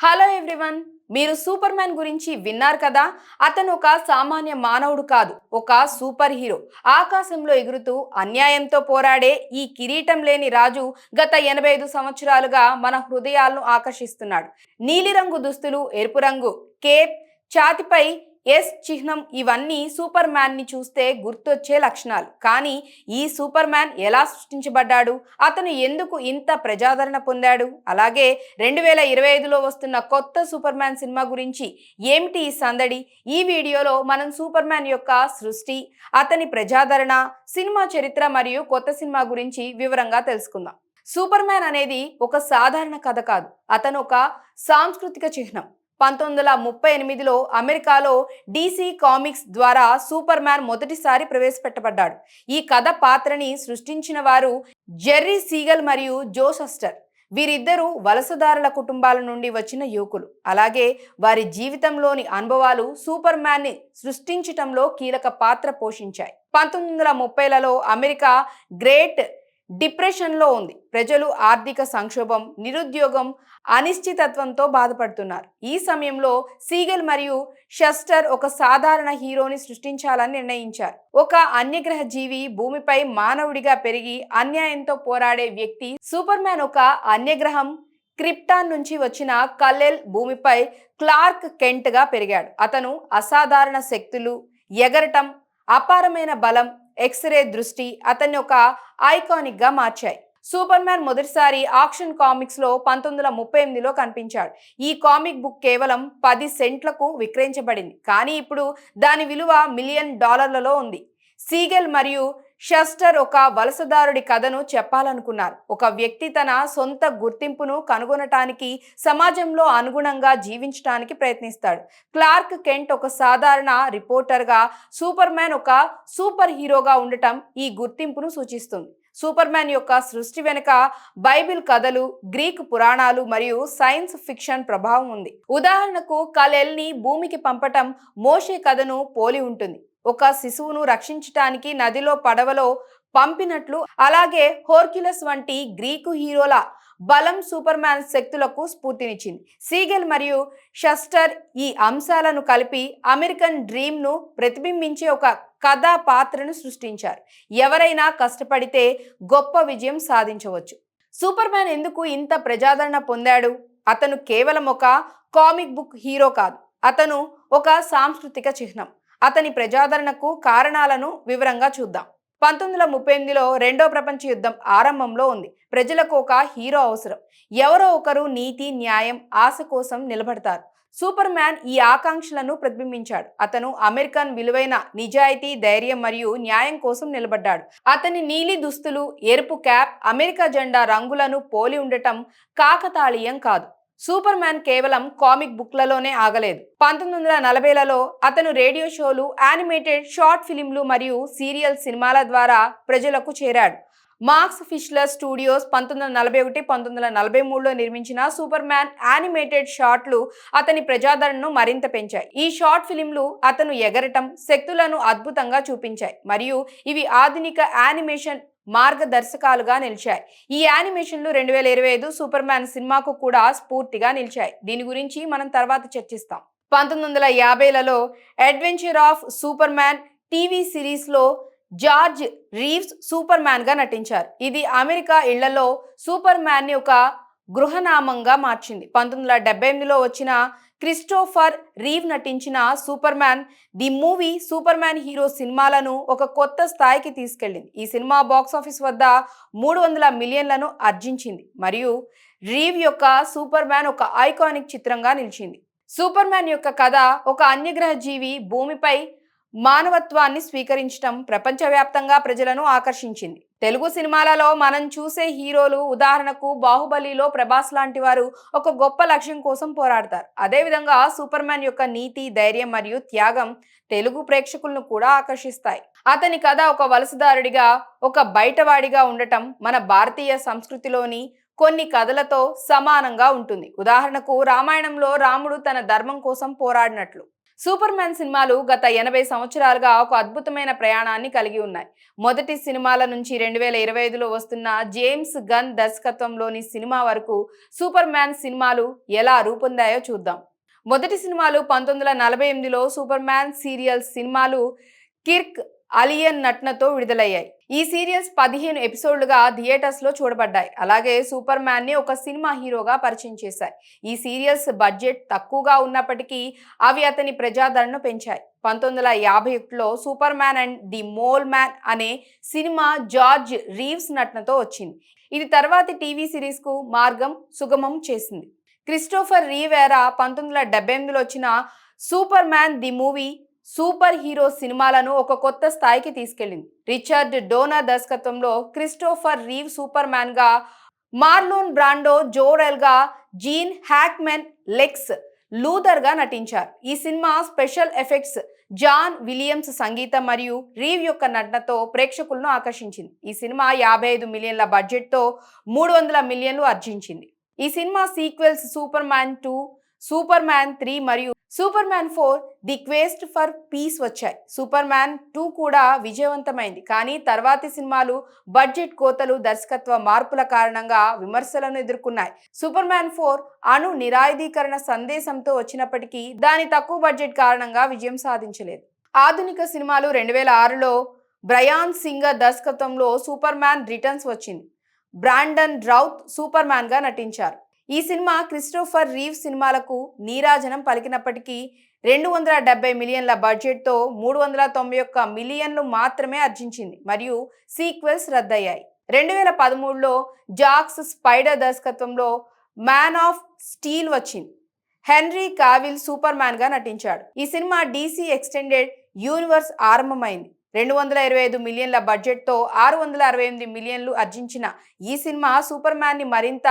Hello everyone మీరు Superman గురించి విన్నారు కదా? అతను ఒక సామాన్య మానవుడు కాదు ఒక సూపర్ హీరో. ఆకాశంలో ఎగురుతూ అన్యాయంతో పోరాడే ఈ కిరీటం లేని రాజు గత ఎనభై ఐదు సంవత్సరాలుగా మన హృదయాలను ఆకర్షిస్తున్నాడు. నీలిరంగు దుస్తులు ఎరుపు రంగు కేప్ ఛాతిపై ఎస్ చిహ్నం ఇవన్నీ సూపర్ మ్యాన్ని చూస్తే గుర్తొచ్చే లక్షణాలు. కానీ ఈ సూపర్ మ్యాన్ ఎలా సృష్టించబడ్డాడు? అతను ఎందుకు ఇంత ప్రజాదరణ పొందాడు? అలాగే రెండు వేల ఇరవై ఐదులో వస్తున్న కొత్త సూపర్ మ్యాన్ సినిమా గురించి ఏమిటి ఈ సందడి? ఈ వీడియోలో మనం సూపర్ మ్యాన్ యొక్క సృష్టి అతని ప్రజాదరణ సినిమా చరిత్ర మరియు కొత్త సినిమా గురించి వివరంగా తెలుసుకుందాం. సూపర్ మ్యాన్ అనేది ఒక సాధారణ కథ కాదు. అతను ఒక సాంస్కృతిక చిహ్నం. పంతొమ్మిది వందల ముప్పై ఎనిమిదిలో అమెరికాలో డీసీ కామిక్స్ ద్వారా సూపర్ మ్యాన్ మొదటిసారి ప్రవేశపెట్టబడ్డాడు. ఈ కథ పాత్రని సృష్టించిన వారు జెర్రీ సీగల్ మరియు జోసస్టర్ వీరిద్దరూ వలసదారుల కుటుంబాల నుండి వచ్చిన యువకులు. అలాగే వారి జీవితంలోని అనుభవాలు సూపర్ మ్యాన్ని సృష్టించటంలో కీలక పాత్ర పోషించాయి. పంతొమ్మిది వందల ముప్పైలలో అమెరికా గ్రేట్ డిప్రెషన్లో ఉంది. ప్రజలు ఆర్థిక సంక్షోభం నిరుద్యోగం అనిశ్చితత్వంతో బాధపడుతున్నారు. ఈ సమయంలో సీగల్ మరియు షస్టర్ ఒక సాధారణ హీరోని సృష్టించాలని నిర్ణయించారు. ఒక అన్యగ్రహ జీవి భూమిపై మానవుడిగా పెరిగి అన్యాయంతో పోరాడే వ్యక్తి సూపర్ మ్యాన్ ఒక అన్యగ్రహం క్రిప్టాన్ నుంచి వచ్చిన కల్లెల్ భూమిపై క్లార్క్ కెంట్గా పెరిగాడు. అతను అసాధారణ శక్తులు ఎగరటం అపారమైన బలం ఎక్స్రే దృష్టి అతన్ని ఒక ఐకానిక్గా మార్చాయి. సూపర్ మ్యాన్ మొదటిసారి ఆక్షన్ కామిక్స్లో పంతొమ్మిది వందల ముప్పై ఎనిమిదిలో కనిపించాడు. ఈ కామిక్ బుక్ కేవలం పది సెంట్లకు విక్రయించబడింది. కానీ ఇప్పుడు దాని విలువ మిలియన్ డాలర్లలో ఉంది. సీగెల్ మరియు షస్టర్ ఒక వలసదారుడి కథను చెప్పాలనుకున్నారు. ఒక వ్యక్తి తన సొంత గుర్తింపును కనుగొనటానికి సమాజంలో అనుగుణంగా జీవించడానికి ప్రయత్నిస్తాడు. క్లార్క్ కెంట్ ఒక సాధారణ రిపోర్టర్గా సూపర్ మ్యాన్ ఒక సూపర్ హీరోగా ఉండటం ఈ గుర్తింపును సూచిస్తుంది. సూపర్ మ్యాన్ యొక్క సృష్టి వెనుక బైబిల్ కథలు గ్రీక్ పురాణాలు మరియు సైన్స్ ఫిక్షన్ ప్రభావం ఉంది. ఉదాహరణకు కలెల్ని భూమికి పంపటం మోషే కథను పోలి ఉంటుంది. ఒక శిశువును రక్షించటానికి నదిలో పడవలో పంపినట్లు అలాగే హోర్క్యులస్ వంటి గ్రీకు హీరోల బలం సూపర్ మ్యాన్ శక్తులకు స్ఫూర్తినిచ్చింది. సీగెల్ మరియు షస్టర్ ఈ అంశాలను కలిపి అమెరికన్ డ్రీమ్ను ప్రతిబింబించే ఒక కథా పాత్రను సృష్టించారు. ఎవరైనా కష్టపడితే గొప్ప విజయం సాధించవచ్చు. సూపర్ మ్యాన్ ఎందుకు ఇంత ప్రజాదరణ పొందాడు? అతను కేవలం ఒక కామిక్ బుక్ హీరో కాదు. అతను ఒక సాంస్కృతిక చిహ్నం. అతని ప్రజాదరణకు కారణాలను వివరంగా చూద్దాం. పంతొమ్మిది వందల ముప్పై ఎనిమిదిలో రెండో ప్రపంచ యుద్ధం ఆరంభంలో ఉంది. ప్రజలకు ఒక హీరో అవసరం. ఎవరో ఒకరు నీతి న్యాయం ఆశ కోసం నిలబడతారు. సూపర్ మ్యాన్ ఈ ఆకాంక్షలను ప్రతిబింబించాడు. అతను అమెరికన్ విలువైన నిజాయితీ ధైర్యం మరియు న్యాయం కోసం నిలబడ్డాడు. అతని నీలి దుస్తులు ఎరుపు క్యాప్ అమెరికా జెండా రంగులను పోలి ఉండటం కాకతాళీయం కాదు. సూపర్ మ్యాన్ కేవలం కామిక్ బుక్లలోనే ఆగలేదు. పంతొమ్మిది వందల నలభైలలో అతను రేడియో షోలు యానిమేటెడ్ షార్ట్ ఫిలింలు మరియు సీరియల్ సినిమాల ద్వారా ప్రజలకు చేరాడు. మార్క్స్ ఫిష్లర్ స్టూడియోస్ పంతొమ్మిది వందల నలభై ఒకటి పంతొమ్మిది వందల నలభై మూడులో నిర్మించిన సూపర్ మ్యాన్ యానిమేటెడ్ షార్ట్లు అతని ప్రజాదరణను మరింత పెంచాయి. ఈ షార్ట్ ఫిలింలు అతను ఎగరటం శక్తులను అద్భుతంగా చూపించాయి మరియు ఇవి ఆధునిక యానిమేషన్ మార్గదర్శకాలుగా నిలిచాయి. ఈ యానిమేషన్లు రెండు వేల ఇరవై ఐదు సూపర్ మ్యాన్ సినిమాకు కూడా స్ఫూర్తిగా నిలిచాయి. దీని గురించి మనం తర్వాత చర్చిస్తాం. పంతొమ్మిది వందల యాభైలలో adventure of Superman TV సిరీస్లో జార్జ్ రీవ్స్ సూపర్ మ్యాన్గా నటించారు. ఇది అమెరికా ఇళ్ళలో సూపర్ మ్యాన్ని ఒక గృహనామంగా మార్చింది. పంతొమ్మిది వందల డెబ్బై ఎనిమిదిలో వచ్చిన క్రిస్టోఫర్ రీవ్ నటించిన Superman the movie Superman hero సినిమాలను ఒక కొత్త స్థాయికి తీసుకెళ్ళింది. ఈ సినిమా బాక్స్ ఆఫీస్ వద్ద మూడు వందల మిలియన్లను ఆర్జించింది మరియు రీవ్ యొక్క సూపర్ మ్యాన్ ఒక ఐకానిక్ చిత్రంగా నిలిచింది. సూపర్ మ్యాన్ యొక్క కథ ఒక అన్యగ్రహ జీవి భూమిపై మానవత్వాన్ని స్వీకరించడం ప్రపంచవ్యాప్తంగా ప్రజలను ఆకర్షించింది. తెలుగు సినిమాలలో మనం చూసే హీరోలు ఉదాహరణకు బాహుబలిలో ప్రభాస్ లాంటి వారు ఒక గొప్ప లక్ష్యం కోసం పోరాడతారు. అదేవిధంగా సూపర్ మ్యాన్ యొక్క నీతి ధైర్యం మరియు త్యాగం తెలుగు ప్రేక్షకులను కూడా ఆకర్షిస్తాయి. అతని కథ ఒక వలసదారుడిగా ఒక బయటవాడిగా ఉండటం మన భారతీయ సంస్కృతిలోని కొన్ని కథలతో సమానంగా ఉంటుంది. ఉదాహరణకు రామాయణంలో రాముడు తన ధర్మం కోసం పోరాడినట్లు. సూపర్ మ్యాన్ సినిమాలు గత ఎనభై సంవత్సరాలుగా ఒక అద్భుతమైన ప్రయాణాన్ని కలిగి ఉన్నాయి. మొదటి సినిమాల నుంచి రెండు వేల ఇరవై ఐదులో వస్తున్న జేమ్స్ గన్ దర్శకత్వంలోని సినిమా వరకు సూపర్ మ్యాన్ సినిమాలు ఎలా రూపొందాయో చూద్దాం. మొదటి సినిమాలు పంతొమ్మిది వందల నలభై ఎనిమిదిలో సూపర్ మ్యాన్ సీరియల్ సినిమాలు కిర్క్ అలియన్ నటనతో విడుదలయ్యాయి. ఈ సీరియల్స్ పదిహేను ఎపిసోడ్లుగా థియేటర్స్లో చూడబడ్డాయి. అలాగే సూపర్ మ్యాన్ని ఒక సినిమా హీరోగా పరిచయం చేశాయి. ఈ సీరియల్స్ బడ్జెట్ తక్కువగా ఉన్నప్పటికీ అవి అతని ప్రజాదరణను పెంచాయి. పంతొమ్మిది వందల యాభై ఒకటిలో Superman and the mole man అనే సినిమా జార్జ్ రీవ్స్ నటనతో వచ్చింది. ఇది తర్వాతి టీవీ సిరీస్కు మార్గం సుగమం చేసింది. క్రిస్టోఫర్ రీవేరా పంతొమ్మిది వందల డెబ్బై ఎనిమిదిలో వచ్చిన Superman the movie superhero సినిమాలను ఒక కొత్త స్థాయికి తీసుకెళ్ళింది రిచర్డ్ డోనా దర్శకత్వంలో క్రిస్టోఫర్ రీవ్ సూపర్ మ్యాన్గా మార్లోన్ బ్రాండో జోరెల్గా జీన్ హ్యాక్మెన్ లెక్స్ లూథర్గా నటించారు. ఈ cinema special effects John Williams సంగీతం మరియు రీవ్ యొక్క నటనతో ప్రేక్షకులను ఆకర్షించింది. ఈ సినిమా యాభై ఐదు మిలియన్ల బడ్జెట్తో మూడు వందల మిలియన్లు ఆర్జించింది ఈ cinema sequels Superman two Superman three మరియు Superman four the quest for peace వచ్చాయి. సూపర్ మ్యాన్ టూ కూడా విజయవంతమైంది. కానీ తర్వాతి సినిమాలు బడ్జెట్ కోతలు దర్శకత్వ మార్పుల కారణంగా విమర్శలను ఎదుర్కొన్నాయి. సూపర్ మ్యాన్ ఫోర్ అణు నిరాయుధీకరణ సందేశంతో వచ్చినప్పటికీ దాని తక్కువ బడ్జెట్ కారణంగా విజయం సాధించలేదు. ఆధునిక సినిమాలు రెండు వేల ఆరులో బ్రయాన్ సింగర్ దర్శకత్వంలో సూపర్ మ్యాన్ రిటర్న్స్ వచ్చింది. బ్రాండన్ డ్రౌత్ సూపర్ మ్యాన్గా నటించారు. ఈ సినిమా క్రిస్టోఫర్ రీవ్ సినిమాలకు నీరాజనం పలికినప్పటికీ రెండు వందల డెబ్బై మిలియన్ల బడ్జెట్తో మూడు వందల తొంభై ఒక్క మిలియన్లు మాత్రమే ఆర్జించింది మరియు సీక్వెల్స్ రద్దయ్యాయి. రెండు వేల పదమూడులో జాక్స్ స్పైడర్ దర్శకత్వంలో మ్యాన్ ఆఫ్ స్టీల్ వచ్చింది. హెన్రీ కావిల్ సూపర్ మ్యాన్గా నటించాడు. ఈ సినిమా డీసీ ఎక్స్టెండెడ్ యూనివర్స్ ఆరంభమైంది. రెండు వందల ఇరవై ఐదు మిలియన్ల బడ్జెట్తో ఆరు వందల అరవై ఎనిమిది మిలియన్లు ఆర్జించిన ఈ సినిమా సూపర్ మ్యాన్ని మరింత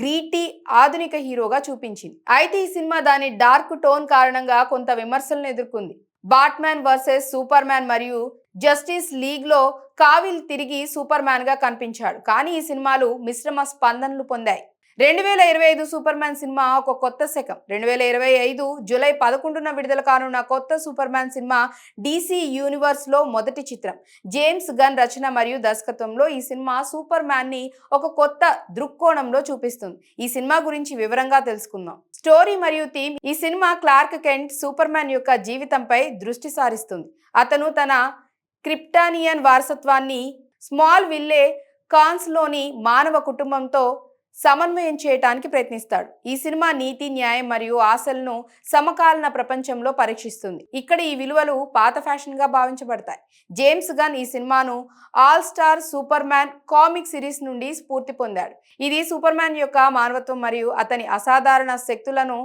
గ్రీటీ ఆధునిక హీరోగా చూపించింది. అయితే ఈ సినిమా దాని డార్క్ టోన్ కారణంగా కొంత విమర్శలను ఎదుర్కొంది. బాట్మ్యాన్ వర్సెస్ సూపర్ మ్యాన్ మరియు జస్టిస్ లీగ్లో కావిల్ తిరిగి సూపర్ మ్యాన్గా కనిపించాడు. కానీ ఈ సినిమాలు మిశ్రమ స్పందనలు పొందాయి. రెండు వేల ఇరవై ఐదు సూపర్ మ్యాన్ సినిమా ఒక కొత్త శకం. రెండు వేల ఇరవై ఐదు జూలై పదకొండున విడుదల కానున్న కొత్త సూపర్ మ్యాన్ సినిమా డీసీ యూనివర్స్లో మొదటి చిత్రం. జేమ్స్ గన్ రచన మరియు దర్శకత్వంలో ఈ సినిమా సూపర్ మ్యాన్ని ఒక కొత్త దృక్కోణంలో చూపిస్తుంది. ఈ సినిమా గురించి వివరంగా తెలుసుకుందాం. స్టోరీ మరియు థీమ్ ఈ సినిమా క్లార్క్ కెంట్ సూపర్ మ్యాన్ యొక్క జీవితంపై దృష్టి సారిస్తుంది. అతను తన క్రిప్టానియన్ వారసత్వాన్ని స్మాల్ విల్లే కాన్స్లోని మానవ కుటుంబంతో సమన్వయం చేయటానికి ప్రయత్నిస్తాడు. ఈ సినిమా నీతి న్యాయం మరియు ఆశలను సమకాలీన ప్రపంచంలో పరీక్షిస్తుంది. ఇక్కడ ఈ విలువలు పాత ఫ్యాషన్గా భావించబడతాయి. జేమ్స్ గన్ ఈ సినిమాను all star Superman comic series నుండి స్ఫూర్తి పొందాడు. ఇది సూపర్ మ్యాన్ యొక్క మానవత్వం మరియు అతని అసాధారణ శక్తులను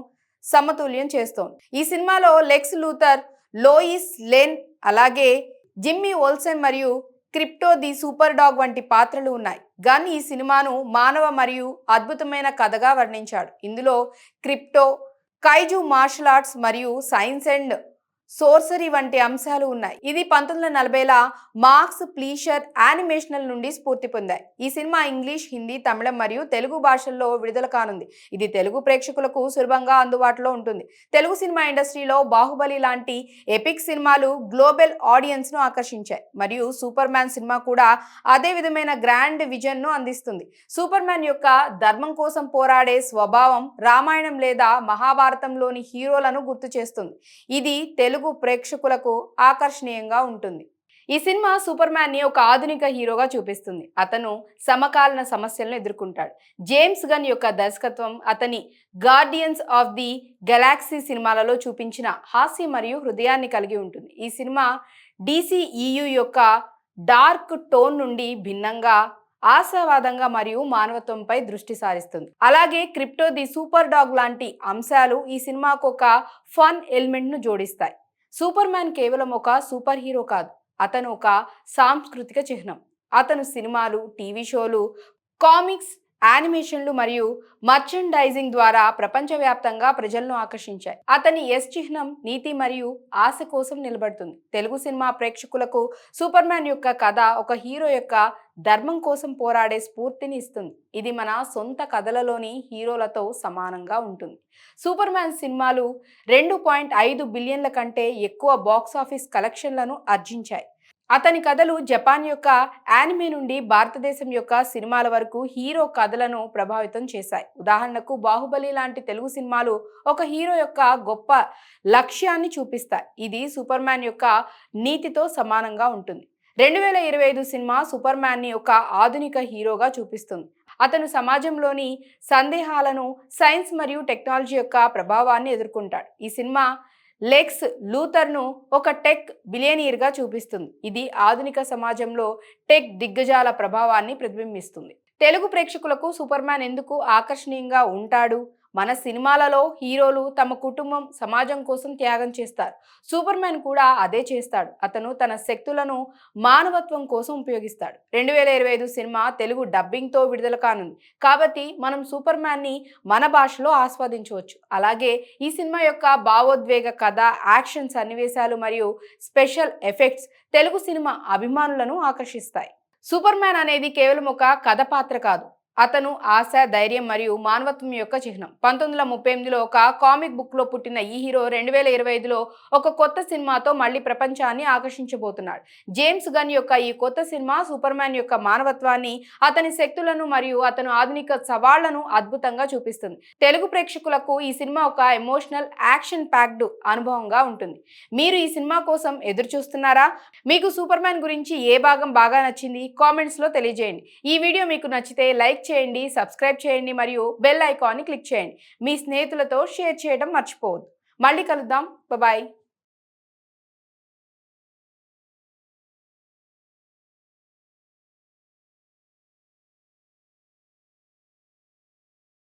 సమతుల్యం చేస్తోంది. ఈ సినిమాలో లెక్స్ లూథర్ లోయిస్ లెన్ అలాగే జిమ్మీ ఓల్సెన్ మరియు క్రిప్టో ది సూపర్ డాగ్ వంటి పాత్రలు ఉన్నాయి. గన్ ఈ సినిమాను మానవ మరియు అద్భుతమైన కథగా వర్ణించాడు. ఇందులో క్రిప్టో కైజు మార్షల్ ఆర్ట్స్ మరియు సైన్స్ అండ్ సోర్సరీ వంటి అంశాలు ఉన్నాయి. ఇది పంతొమ్మిది వందల నలభైల మార్క్స్ ప్లీషర్ యానిమేషనల్ నుండి స్ఫూర్తి పొందాయి. ఈ సినిమా ఇంగ్లీష్ హిందీ తమిళం మరియు తెలుగు భాషల్లో విడుదల కానుంది. ఇది తెలుగు ప్రేక్షకులకు సులభంగా అందుబాటులో ఉంటుంది. తెలుగు సినిమా ఇండస్ట్రీలో బాహుబలి లాంటి ఎపిక్ సినిమాలు గ్లోబల్ ఆడియన్స్ను ఆకర్షించాయి. మరియు సూపర్ మ్యాన్ సినిమా కూడా అదే విధమైన గ్రాండ్ విజన్ను అందిస్తుంది. సూపర్ మ్యాన్ యొక్క ధర్మం కోసం పోరాడే స్వభావం రామాయణం లేదా మహాభారతంలోని హీరోలను గుర్తు చేస్తుంది. ఇది తెలుగు ప్రేక్షకులకు ఆకర్షణీయంగా ఉంటుంది. ఈ సినిమా సూపర్ మ్యాన్ని ఒక ఆధునిక హీరోగా చూపిస్తుంది. అతను సమకాలీన సమస్యలను ఎదుర్కొంటాడు. జేమ్స్ గన్ యొక్క దర్శకత్వం అతని గార్డియన్స్ ఆఫ్ ది గెలాక్సీ సినిమాలలో చూపించిన హాస్య మరియు హృదయాన్ని కలిగి ఉంటుంది. ఈ సినిమా డీసీఈయు యొక్క డార్క్ టోన్ నుండి భిన్నంగా ఆశావాదంగా మరియు మానవత్వంపై దృష్టి సారిస్తుంది. అలాగే క్రిప్టో ది సూపర్ డాగ్ లాంటి అంశాలు ఈ సినిమాకు ఒక ఫన్ ఎలిమెంట్ను జోడిస్తాయి. సూపర్ మ్యాన్ కేవలం ఒక సూపర్ హీరో కాదు. అతను ఒక సాంస్కృతిక చిహ్నం. అతను సినిమాలు టీవీ షోలు కామిక్స్ యానిమేషన్లు మరియు మర్చెండైజింగ్ ద్వారా ప్రపంచవ్యాప్తంగా ప్రజలను ఆకర్షించాయి. అతని ఎస్ చిహ్నం నీతి మరియు ఆశ కోసం నిలబడుతుంది. తెలుగు సినిమా ప్రేక్షకులకు సూపర్ మ్యాన్ యొక్క కథ ఒక హీరో యొక్క ధర్మం కోసం పోరాడే స్ఫూర్తిని ఇస్తుంది. ఇది మన సొంత కథలలోని హీరోలతో సమానంగా ఉంటుంది. సూపర్ మ్యాన్ సినిమాలు రెండు పాయింట్ ఐదు బిలియన్ల కంటే ఎక్కువ బాక్స్ ఆఫీస్ కలెక్షన్లను ఆర్జించాయి. అతని కథలు జపాన్ యొక్క యానిమే నుండి భారతదేశం యొక్క సినిమాల వరకు హీరో కథలను ప్రభావితం చేశాయి. ఉదాహరణకు బాహుబలి లాంటి తెలుగు సినిమాలు ఒక హీరో యొక్క గొప్ప లక్ష్యాన్ని చూపిస్తాయి. ఇది సూపర్ మ్యాన్ యొక్క నీతితో సమానంగా ఉంటుంది. రెండు వేల ఇరవై ఐదు సినిమా సూపర్ మ్యాన్ని ఒక ఆధునిక హీరోగా చూపిస్తుంది. అతను సమాజంలోని సందేహాలను సైన్స్ మరియు టెక్నాలజీ యొక్క ప్రభావాన్ని ఎదుర్కొంటాడు. ఈ సినిమా లెక్స్ లూథర్ను ఒక టెక్ బిలియనీర్గా చూపిస్తుంది. ఇది ఆధునిక సమాజంలో టెక్ దిగ్గజాల ప్రభావాన్ని ప్రతిబింబిస్తుంది. తెలుగు ప్రేక్షకులకు సూపర్ మ్యాన్ ఎందుకు ఆకర్షణీయంగా ఉంటాడు? మన సినిమాలలో హీరోలు తమ కుటుంబం సమాజం కోసం త్యాగం చేస్తారు. సూపర్ మ్యాన్ కూడా అదే చేస్తాడు. అతను తన శక్తులను మానవత్వం కోసం ఉపయోగిస్తాడు. రెండు వేల ఇరవై ఐదు సినిమా తెలుగు డబ్బింగ్తో విడుదల కానుంది. కాబట్టి మనం సూపర్ మ్యాన్ని మన భాషలో ఆస్వాదించవచ్చు. అలాగే ఈ సినిమా యొక్క భావోద్వేగ కథ యాక్షన్ సన్నివేశాలు మరియు స్పెషల్ ఎఫెక్ట్స్ తెలుగు సినిమా అభిమానులను ఆకర్షిస్తాయి. సూపర్ మ్యాన్ అనేది కేవలం ఒక కథ పాత్ర కాదు. అతను ఆశ ధైర్యం మరియు మానవత్వం యొక్క చిహ్నం. పంతొమ్మిది వందల ముప్పై ఎనిమిదిలో ఒక కామిక్ బుక్లో పుట్టిన ఈ హీరో రెండు వేల ఇరవై ఐదులో ఒక కొత్త సినిమాతో మళ్ళీ ప్రపంచాన్ని ఆకర్షించబోతున్నాడు. జేమ్స్ గన్ యొక్క ఈ కొత్త సినిమా సూపర్ మ్యాన్ యొక్క మానవత్వాన్ని అతని శక్తులను మరియు అతను ఆధునిక సవాళ్ళను అద్భుతంగా చూపిస్తుంది. తెలుగు ప్రేక్షకులకు ఈ సినిమా ఒక ఎమోషనల్ యాక్షన్ ప్యాక్డ్ అనుభవంగా ఉంటుంది. మీరు ఈ సినిమా కోసం ఎదురు చూస్తున్నారా మీకు సూపర్ మ్యాన్ గురించి ఏ భాగం బాగా నచ్చింది? కామెంట్స్లో తెలియజేయండి. ఈ వీడియో మీకు నచ్చితే లైక్ లైక్ చేయండి సబ్స్క్రైబ్ చేయండి మరియు బెల్ ఐకాన్ని క్లిక్ చేయండి. మీ స్నేహితులతో షేర్ చేయడం మర్చిపోవద్దు. మళ్ళీ కలుద్దాం. బాయ్